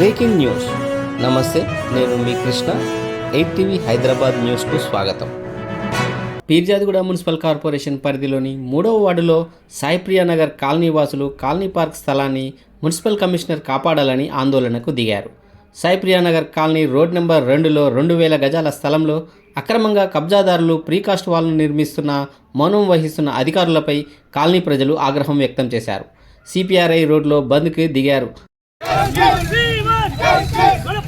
Breaking news. నమస్తే నేను మీ కృష్ణ. ఎయిట్ టీవీ హైదరాబాద్ న్యూస్కు స్వాగతం. పీర్జాదిగూడ మున్సిపల్ కార్పొరేషన్ పరిధిలోని మూడవ వార్డులో సాయిప్రియా నగర్ కాలనీ వాసులు కాలనీ పార్క్ స్థలాన్ని మున్సిపల్ కమిషనర్ కాపాడాలని ఆందోళనకు దిగారు. సాయిప్రియానగర్ కాలనీ రోడ్ నెంబర్ రెండులో రెండు వేల గజాల స్థలంలో అక్రమంగా కబ్జాదారులు ప్రీకాస్ట్ వాల్ను నిర్మిస్తున్న మౌనం వహిస్తున్న అధికారులపై కాలనీ ప్రజలు ఆగ్రహం వ్యక్తం చేశారు. సిపిఆర్ఐ రోడ్లో బంద్కి దిగారు. మన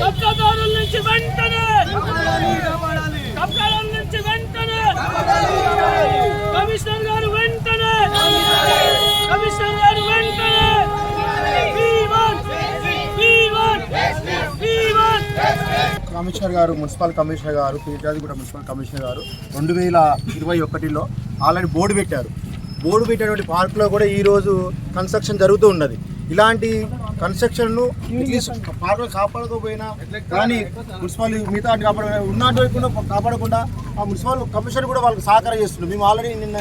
కబ్జాదారుల నుంచి వెంటనే కబ్జాదారుల నుంచి వెంటనే కమిషనర్ గారు వెంటనే కమిషనర్ గారు వెంటనే కమిషనర్ గారు మున్సిపల్ కమిషనర్ గారు పీర్జాదిగూడ మున్సిపల్ కమిషనర్ గారు రెండు వేల ఇరవై ఒకటిలో ఆల్రెడీ బోర్డు పెట్టారు. బోర్డు పెట్టినటువంటి పార్కులో కూడా ఈరోజు కన్స్ట్రక్షన్ జరుగుతూ ఉన్నది. ఇలాంటి కన్స్ట్రక్షన్ను పార్కులు కాపాడకపోయినా కానీ మున్సిపల్ మిగతా కాపాడ ఉన్నట్టు కూడా కాపాడకుండా ఆ మున్సిపల్ కమిషన్ కూడా వాళ్ళకి సహకారం చేస్తుంది. మేము ఆల్రెడీ నిన్న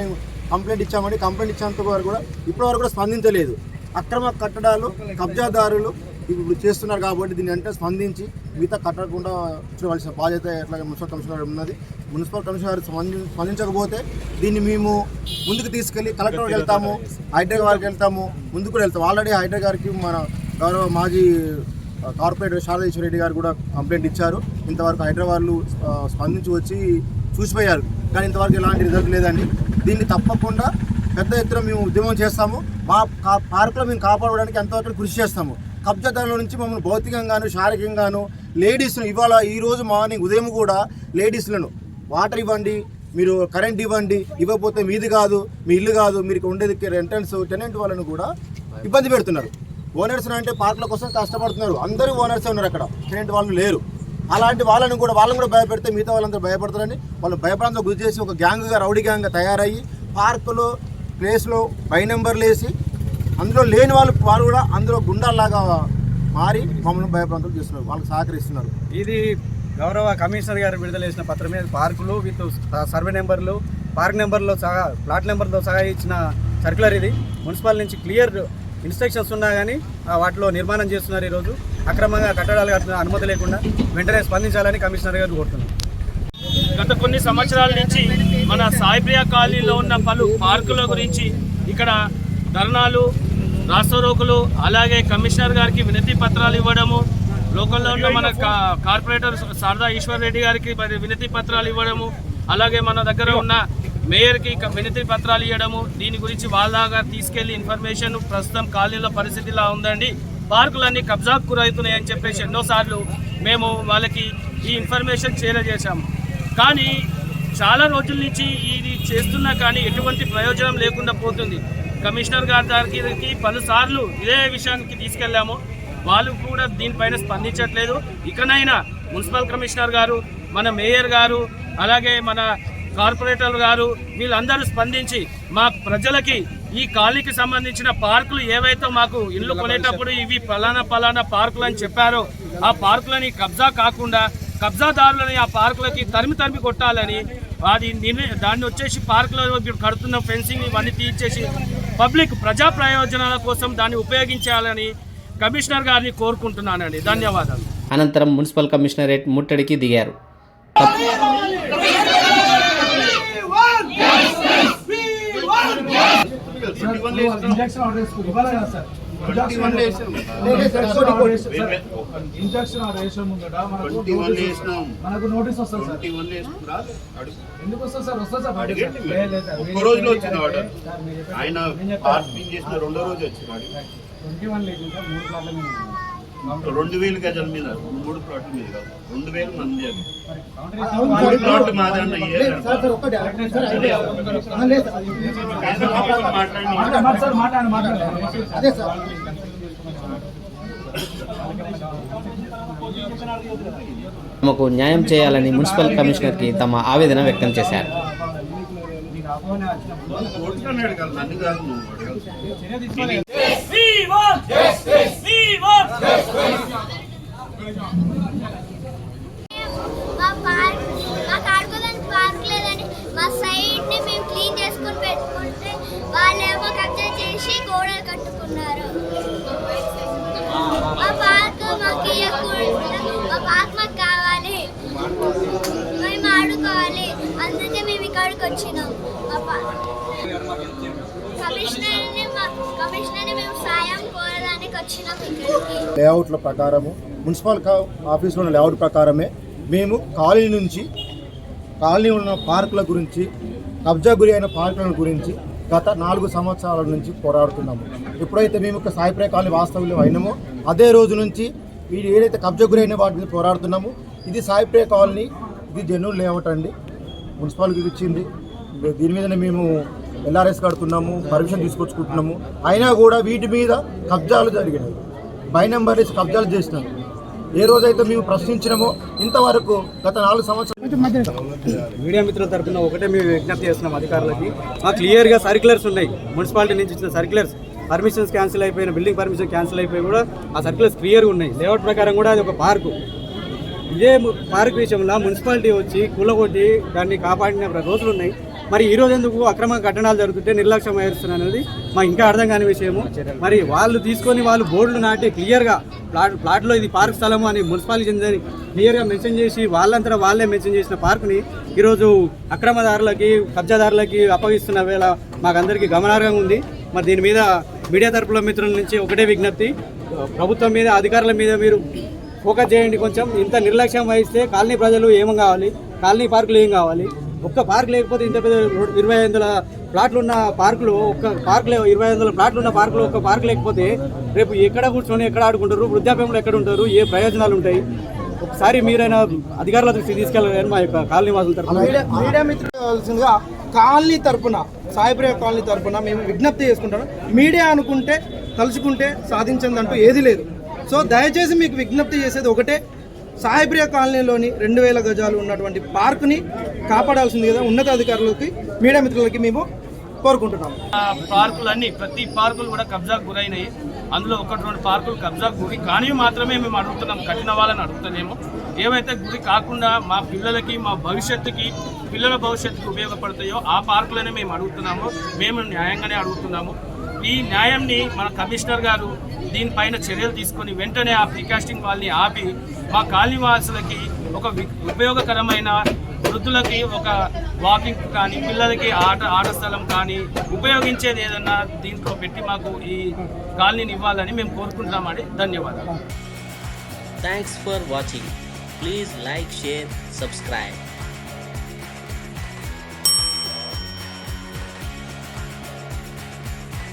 కంప్లైంట్ ఇచ్చామండి. కంప్లైంట్ ఇచ్చేంత వరకు కూడా ఇప్పటివరకు కూడా స్పందించలేదు. అక్రమ కట్టడాలు కబ్జాదారులు ఇప్పుడు చేస్తున్నారు కాబట్టి దీన్ని అంటే స్పందించి మిగతా కట్టకుండా చూడవలసిన బాధ్యత ఎట్లాగే మున్సిపల్ కమిషనర్ గారు ఉన్నది. మున్సిపల్ కమిషనర్ గారు స్పంది- స్పందించకపోతే దీన్ని మేము ముందుకు తీసుకెళ్ళి కలెక్టర్ వెళ్తాము హైడ్రా వారికి వెళ్తాము ముందుకు కూడా వెళ్తాము. ఆల్రెడీ హైడ్రా గారికి మన గౌరవ మాజీ కార్పొరేటర్ శారదేశ్వర రెడ్డి గారు కూడా కంప్లైంట్ ఇచ్చారు. ఇంతవరకు హైదరాబాద్లు స్పందించి వచ్చి చూసిపోయారు. కానీ ఇంతవరకు ఎలాంటి రిజల్ట్ లేదండి. దీన్ని తప్పకుండా పెద్ద ఎత్తున మేము ఉద్యమం చేస్తాము. మా కా- పార్కులో మేము కాపాడడానికి ఎంతవరకు కృషి చేస్తాము. కబ్జాదారుల నుంచి మమ్మల్ని భౌతికంగాను శారీరకంగాను లేడీస్ను ఇవాళ ఈ రోజు మార్నింగ్ ఉదయం కూడా లేడీస్లను వాటర్ ఇవ్వండి మీరు కరెంట్ ఇవ్వండి ఇవ్వకపోతే మీది కాదు మీ ఇల్లు కాదు మీరు ఉండేది రెంటెన్స్ టెనెంట్ వాళ్ళను కూడా ఇబ్బంది పెడుతున్నారు. ఓనర్స్ అంటే పార్కుల కోసం కష్టపడుతున్నారు. అందరూ ఓనర్సే ఉన్నారు అక్కడ. టెనెంట్ వాళ్ళు లేరు. అలాంటి వాళ్ళని కూడా వాళ్ళని కూడా భయపెడితే మిగతా వాళ్ళందరూ భయపడతారని వాళ్ళు భయపడంతో గురి చేసి ఒక గ్యాంగ్గా రౌడీ గ్యాంగ్గా తయారయ్యి పార్కులో ప్లేస్లో బై నెంబర్లు వేసి అందులో లేని వాళ్ళు వారు కూడా అందులో గుండాల్లాగా మారి మమ్మల్ని భయప్రాంతం చేస్తున్నారు. వాళ్ళకి సహకరిస్తున్నారు. ఇది గౌరవ కమిషనర్ గారు విడుదల చేసిన పత్రమే పార్కులు విత్ సర్వే నెంబర్లు పార్క్ నెంబర్లో సహా ప్లాట్ నెంబర్తో సహా ఇచ్చిన సర్క్యులర్ ఇది. మున్సిపల్ నుంచి క్లియర్ ఇన్స్ట్రక్షన్స్ ఉన్నా కానీ ఆ, వాటిలో నిర్మాణం చేస్తున్నారు ఈరోజు. అక్రమంగా కట్టడాలు కట్టిన అనుమతి లేకుండా వెంటనే స్పందించాలని కమిషనర్ గారు కోరుతున్నారు. గత కొన్ని సంవత్సరాల నుంచి మన సాయిప్రియ కాలనీలో ఉన్న పలు పార్కుల గురించి ఇక్కడ ధర్నాలు రాస్తారోకులు అలాగే కమిషనర్ గారికి వినతి పత్రాలు ఇవ్వడము లోకల్లో ఉన్న మన కా- కార్పొరేటర్ శారదా ఈశ్వర్ రెడ్డి గారికి మరి వినతి పత్రాలు ఇవ్వడము అలాగే మన దగ్గర ఉన్న మేయర్కి వినతి పత్రాలు ఇవ్వడము దీని గురించి వాళ్ళ దాకా తీసుకెళ్ళి ఇన్ఫర్మేషన్ ప్రస్తుతం కాలనీలో పరిస్థితి ఇలా ఉందండి. పార్కులన్నీ కబ్జాకు గురవుతున్నాయి అని చెప్పేసి ఎన్నోసార్లు మేము వాళ్ళకి ఈ ఇన్ఫర్మేషన్ చేరజేశాము కానీ చాలా రోజుల నుంచి ఇది చేస్తున్నా కానీ ఎటువంటి ప్రయోజనం లేకుండా పోతుంది. కమిషనర్ గారి దగ్గరికి పలుసార్లు ఇదే విషయానికి తీసుకెళ్ళాము. వాళ్ళు కూడా దీనిపైన స్పందించట్లేదు. ఇకనైనా మున్సిపల్ కమిషనర్ గారు మన మేయర్ గారు అలాగే మన కార్పొరేటర్ గారు వీళ్ళందరూ స్పందించి మా ప్రజలకి ఈ కాలనీకి సంబంధించిన పార్కులు ఏవైతే మాకు ఇల్లు కొనేటప్పుడు ఇవి పలానా పలానా పార్కులు అని చెప్పారో ఆ పార్కులని కబ్జా కాకుండా కబ్జాదారులని ఆ పార్కులకి తరిమి తరిమి కొట్టాలని అది దాన్ని వచ్చేసి పార్కులో ఇప్పుడు కడుతున్న ఫెన్సింగ్ ఇవన్నీ తీర్చేసి పబ్లిక్ ప్రజా ప్రయోజనాల కోసం దాన్ని ఉపయోగించాలని కమిషనర్ గారిని కోరుకుంటున్నానండి. ధన్యవాదాలు. అనంతరం మున్సిపల్ కమిషనరేట్ ముట్టడికి దిగారు. ఇంజక్షన్ ఆర్డర్ వేసుకుని ఇవ్వాలి కదా సార్ ఇంజక్షన్ ముందట మనకు నోటీస్ మనకు నోటీస్ వస్తుంది సార్ ఎందుకు వస్తుంది సార్ వస్తుంది సార్. ఒక్క రోజులో వచ్చిన. ఆయన చేసిన రెండో రోజు వచ్చినాడు ట్వంటీ వన్ లేదు సార్ మూడు ఉంది. రెండు వేలు గజాల మీద మూడు ప్లాట్ల మీద కాదు రెండు వేలు మంది అది. మూడు ప్లాట్లు మాది అన్న తమకు న్యాయం చేయాలని మున్సిపల్ కమిషనర్కి తమ ఆవేదన వ్యక్తం చేశారు. కొడుతున్నాడు కదా నన్ను కాదు నువ్వు అడగాలి. మా పార్క్ పార్క్ లేదని మా మేము క్లీన్ చేసుకొని పెట్టుకుంటే గోడలు కట్టుకున్నారు. మా పార్క్ మాకు మా పార్క్ మాకు కావాలి. మేము ఆడుకోవాలి. అందుకే మేము వచ్చినాం. మా కమిషనర్ని కమిషనర్ని మేము సాయం లేఅవుట్ల ప్రకారము మున్సిపల్ కా- ఆఫీస్లో ఉన్న లేఅవుట్ ప్రకారమే మేము కాలనీ నుంచి కాలనీ ఉన్న పార్కుల గురించి కబ్జా గురి అయిన పార్కుల గురించి గత నాలుగు సంవత్సరాల నుంచి పోరాడుతున్నాము. ఎప్పుడైతే మేము ఒక సాయిప్రే కాలనీ వాస్తవ్యం అయినామో అదే రోజు నుంచి వీడు ఏదైతే కబ్జా గురి అయిన వాటిని పోరాడుతున్నాము ఇది సాయిప్రే కాలనీ ఇది జనూన్ లేఅవుట్ అండి. మున్సిపాలిటీకి ఇచ్చింది. దీని మీదనే మేము ఎల్ఆర్ఎస్ కడుతున్నాము పర్మిషన్ తీసుకొచ్చుకుంటున్నాము. అయినా కూడా వీటి మీద కబ్జాలు జరిగినాయి. బై నెంబర్ వేసి కబ్జాలు చేసినాం ఏ రోజైతే మేము ప్రశ్నించినామో ఇంతవరకు గత నాలుగు సంవత్సరాలు మీడియా మిత్రుల తరపున ఒకటే మేము విజ్ఞప్తి చేస్తున్నాం అధికారులకి. మాకు క్లియర్గా సర్క్యులర్స్ ఉన్నాయి. మున్సిపాలిటీ నుంచి ఇచ్చిన సర్క్యులర్స్. పర్మిషన్స్ క్యాన్సిల్ అయిపోయిన బిల్డింగ్ పర్మిషన్ క్యాన్సిల్ అయిపోయి కూడా ఆ సర్క్యులర్స్ క్లియర్గా ఉన్నాయి. లేఅవుట్ ప్రకారం కూడా అది ఒక పార్కు. ఇదే పార్క్ విషయంలో మున్సిపాలిటీ వచ్చి కూలగొట్టి దాన్ని కాపాడిన రోజులు ఉన్నాయి. మరి ఈ రోజు ఎందుకు అక్రమ కట్టడాలు జరుగుతుంటే నిర్లక్ష్యం వహిస్తున్నారు అనేది మా ఇంకా అర్థం కాని విషయము. మరి వాళ్ళు తీసుకొని వాళ్ళు బోర్డులు నాటి క్లియర్గా ప్లాట్ ప్లాట్లో ఇది పార్క్ స్థలము అని మున్సిపాలిటీ చెందని క్లియర్గా మెన్షన్ చేసి వాళ్ళంతా వాళ్ళే మెన్షన్ చేసిన పార్క్ని ఈరోజు అక్రమదారులకి కబ్జాదారులకి అప్పగిస్తున్న వేళ మాకందరికీ గమనార్హంగా ఉంది. మరి దీని మీద మీడియా తరపుల మిత్రుల నుంచి ఒకటే విజ్ఞప్తి. ప్రభుత్వం మీద అధికారుల మీద మీరు ఫోకస్ చేయండి కొంచెం. ఇంత నిర్లక్ష్యం వహిస్తే కాలనీ ప్రజలు ఏమం కావాలి? కాలనీ పార్కులు ఏం కావాలి? ఒక్క పార్క్ లేకపోతే ఇంత పెద్ద ఇరవై ఐదు వందల ప్లాట్లు ఉన్న పార్కులు ఒక్క పార్కులు ఇరవై ఐదు వందల ప్లాట్లు ఉన్న పార్కులు ఒక్క పార్క్ లేకపోతే రేపు ఎక్కడ కూర్చొని ఎక్కడ ఆడుకుంటారు వృద్ధాప్యంలో ఎక్కడ ఉంటారు ఏ ప్రయోజనాలు ఉంటాయి? ఒకసారి మీరైనా అధికారుల దృష్టికి తీసుకెళ్ళాలని మా యొక్క కాలనీ వాసుల తరఫున మీడియా మీడియా కాలనీ తరఫున సాయిప్రియ కాలనీ తరపున మేము విజ్ఞప్తి చేసుకుంటాం మీడియా అనుకుంటే తలుచుకుంటే సాధించిందంటూ ఏది లేదు. సో దయచేసి మీకు విజ్ఞప్తి చేసేది ఒకటే సాయిప్రియ కాలనీలోని రెండు వేల గజాలు ఉన్నటువంటి పార్కుని కాపాడాల్సింది కదా ఉన్నతాధికారులకి మీడియా మిత్రులకి మేము కోరుకుంటున్నాం ఆ పార్కులన్నీ ప్రతి పార్కులు కూడా కబ్జాకు గురైనాయి. అందులో ఒకటి రెండు పార్కులు కబ్జాకు గురి కానీ మాత్రమే మేము అడుగుతున్నాం కఠిన వాళ్ళని అడుగుతున్నాము ఏవైతే గురి కాకుండా మా పిల్లలకి మా భవిష్యత్తుకి పిల్లల భవిష్యత్తుకు ఉపయోగపడతాయో ఆ పార్కులనే మేము అడుగుతున్నాము. మేము న్యాయంగానే అడుగుతున్నాము. ఈ న్యాయంని మన కమిషనర్ గారు దీనిపైన చర్యలు తీసుకొని వెంటనే ఆ ప్రికాస్టింగ్ వాళ్ళని ఆపి మా కాలనీ వాసులకి ఒక ఉపయోగకరమైన వృద్ధులకి ఒక వాకింగ్ కానీ పిల్లలకి ఆట ఆట స్థలం కానీ ఉపయోగించేది ఏదన్నా దీంట్లో పెట్టి మాకు ఈ కాలనీని ఇవ్వాలని మేము కోరుకుంటున్నామండి. ధన్యవాదాలు. Thanks for watching please like share subscribe